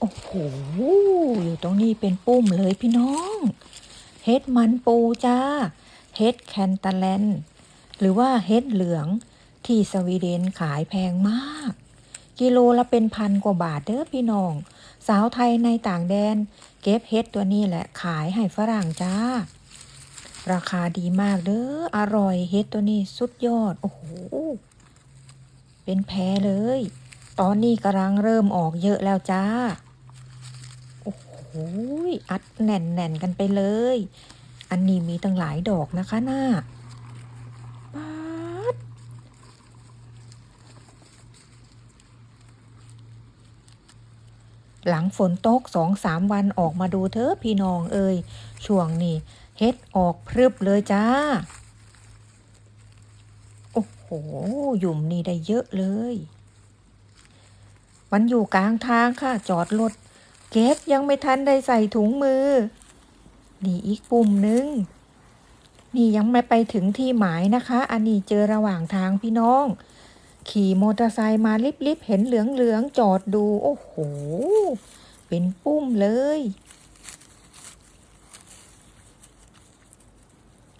โอ้โห อยู่ตรงนี้เป็นปุ้มเลยพี่น้อง เฮ็ดมันปูจ้า เฮ็ดแคนตาแลน หรือว่าเฮ็ดเหลืองที่สวีเดนขายแพงมาก กิโลละเป็นพันกว่าบาทเด้อพี่น้อง สาวไทยในต่างแดน เก็บเฮ็ดตัวนี้แหละขายให้ฝรั่งจ้า ราคาดีมากเด้อ อร่อยเฮ็ดตัวนี้สุดยอด โอ้โห เป็นแพรเลย ตอนนี้กำลังเริ่มออกเยอะแล้วจ้า โอ้โหอัดแน่นๆกันไปเลย อันนี้มีตั้งหลายดอกนะคะหน้าป๊าดหลังฝนตกสองสามวันออกมาดูเถอะพี่น้องเอ่ยช่วงนี้เฮ็ดออกพรึบเลยจ้า โอ้โห หยุ่มนี่ได้เยอะเลย มันอยู่กลางทางค่ะ จอดรถ เก็บยังไม่ทันได้ใส่ถุงมือ นี่อีกปุ่มหนึ่งนี่ยังไม่ไปถึงที่หมายนะคะ อันนี้เจอระหว่างทางพี่น้อง ขี่มอเตอร์ไซค์มาลิบๆเห็นเหลืองๆจอดดู โอ้โห เป็นปุ้มเลย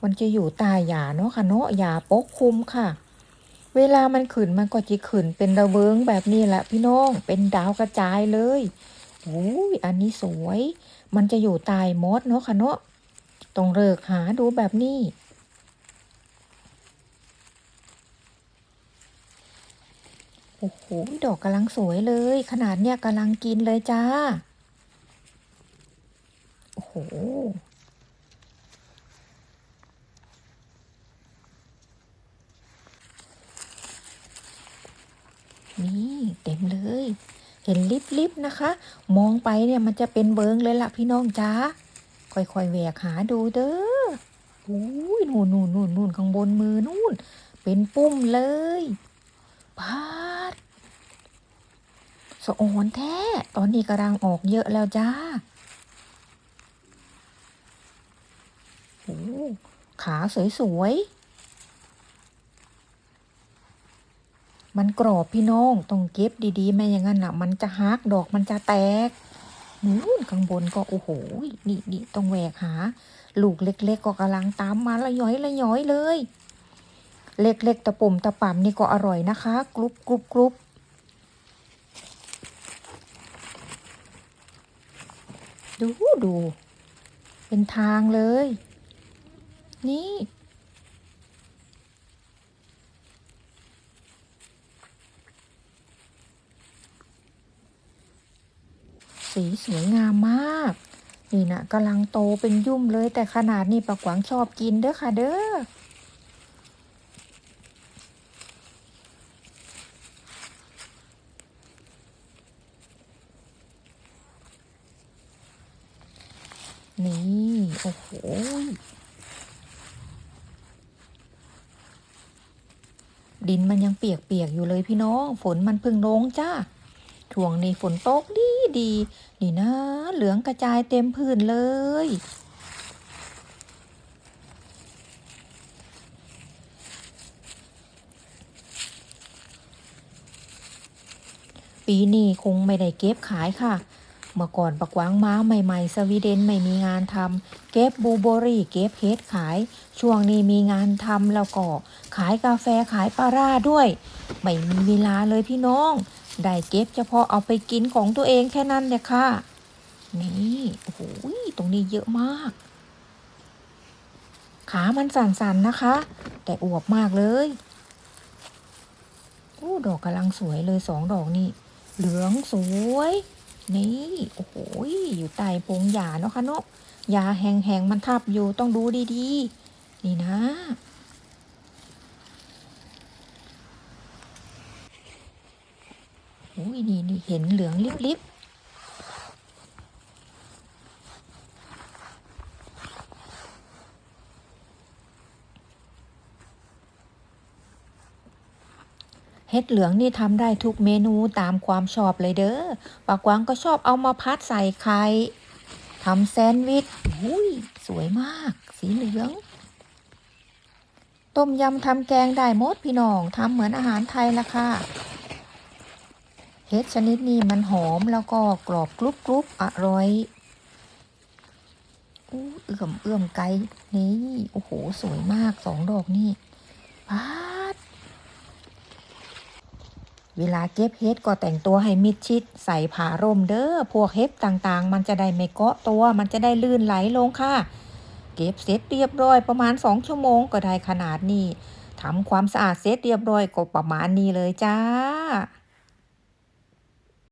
มันจะอยู่ตายหยาเนาะค่ะเนาะหยาปกคลุมค่ะเวลามันขึ้นมันก็จะขึ้นเป็นระเบิงแบบนี้แหละพี่น้อง เป็นดาวกระจายเลย โอ้ยอันนี้สวย มันจะอยู่ตายมดเนาะค่ะเนาะต้องเลิกหาดูแบบนี้โอ้โห ดอกกำลังสวยเลย ขนาดเนี้ยกำลังกินเลยจ้า โอ้โห นี่ เต็มเลย เห็นลิบๆนะคะ มองไปเนี่ยมันจะเป็นเบิงเลยล่ะพี่น้องจ้าค่อยๆแหวกหาดูเด้ออุ้ยนู่นนู่นนู่นนู่นข้างบนมือนู่น เป็นปุ้มเลยพาดสะโอนแท้ ตอนนี้กำลังออกเยอะแล้วจ้าโอ้ขาสวยๆ มันกรอบพี่น้องต้องเก็บดีๆ ไม่อย่างนั้นอะ มันจะหักดอกมันจะแตกนู่นข้างบนก็โอ้โหนี่นี่ต้องแหวกหา ลูกเล็ก ๆ ก็กำลังตามมาละย้อยละย้อยเลย เล็กๆตะปุ่มตะป่ำนี่ก็อร่อยนะคะ กรุบกรุบกรุบดูดู เป็นทางเลย นี่ สีสวยงามมาก นี่นะกำลังโตเป็นยุ่มเลยแต่ขนาดนี้ปะกวางชอบกินเด้อค่ะเด้อนี่ โอ้โห ดินมันยังเปียกๆอยู่เลยพี่น้อง ฝนมันเพิ่งลงจ้า ช่วงนี้ฝนตกดีดี นี่นะ เหลืองกระจายเต็มพื้นเลย ปีนี้คงไม่ได้เก็บขายค่ะ เมื่อก่อนปักวางม้าใหม่ๆ สวีเดนไม่มีงานทำเก็บบูเบอรี่เก็บเฮดขาย ช่วงนี้มีงานทำแล้วก็ขายกาแฟขายปลาร่าด้วย ไม่มีเวลาเลยพี่น้อง ได้เก็บเฉพาะเอาไปกินของตัวเองแค่นั้นเนี่ยค่ะ นี่โอ้โหตรงนี้เยอะมาก ขามันสั่นๆนะคะ แต่อวบมากเลยโอ้ดอกกำลังสวยเลยสองดอกนี่ เหลืองสวย นี่โอ้โหอยู่ใต้พงหญ้าเนาะค่ะเนาะหญ้าแห้งๆมันทับอยู่ต้องดูดีๆ นี่นะ อ้ยนี่นี่เห็นเหลืองลิบๆเห็ดเหลืองนี่ทำได้ทุกเมนูตามความชอบเลยเด้อปากกวางก็ชอบเอามาพัดใส่ไข่ทำแซนด์วิชอุ้ยสวยมาก สีเหลือง ต้มยำทำแกงได้หมดพี่น้องทำเหมือนอาหารไทยละค่ะ เห็ดชนิดนี้มันหอมแล้วก็กรอบกรุบกรุบอร่อยอู้เอื้อมเอื้อมไกลนี่โอ้โห สวยมากสองดอกนี่ปาดเวลาเก็บเห็ดก็แต่งตัวให้มิดชิด ใส่ผ้าร่มเด้อพวกเห็ดต่างๆ มันจะได้ไม่เกาะตัวมันจะได้ลื่นไหลลงค่ะ เก็บเสร็จเรียบร้อยประมาณ2ชั่วโมงก็ได้ขนาดนี้ทำความสะอาดเสร็จเรียบร้อยก็ประมาณนี้เลยจ้า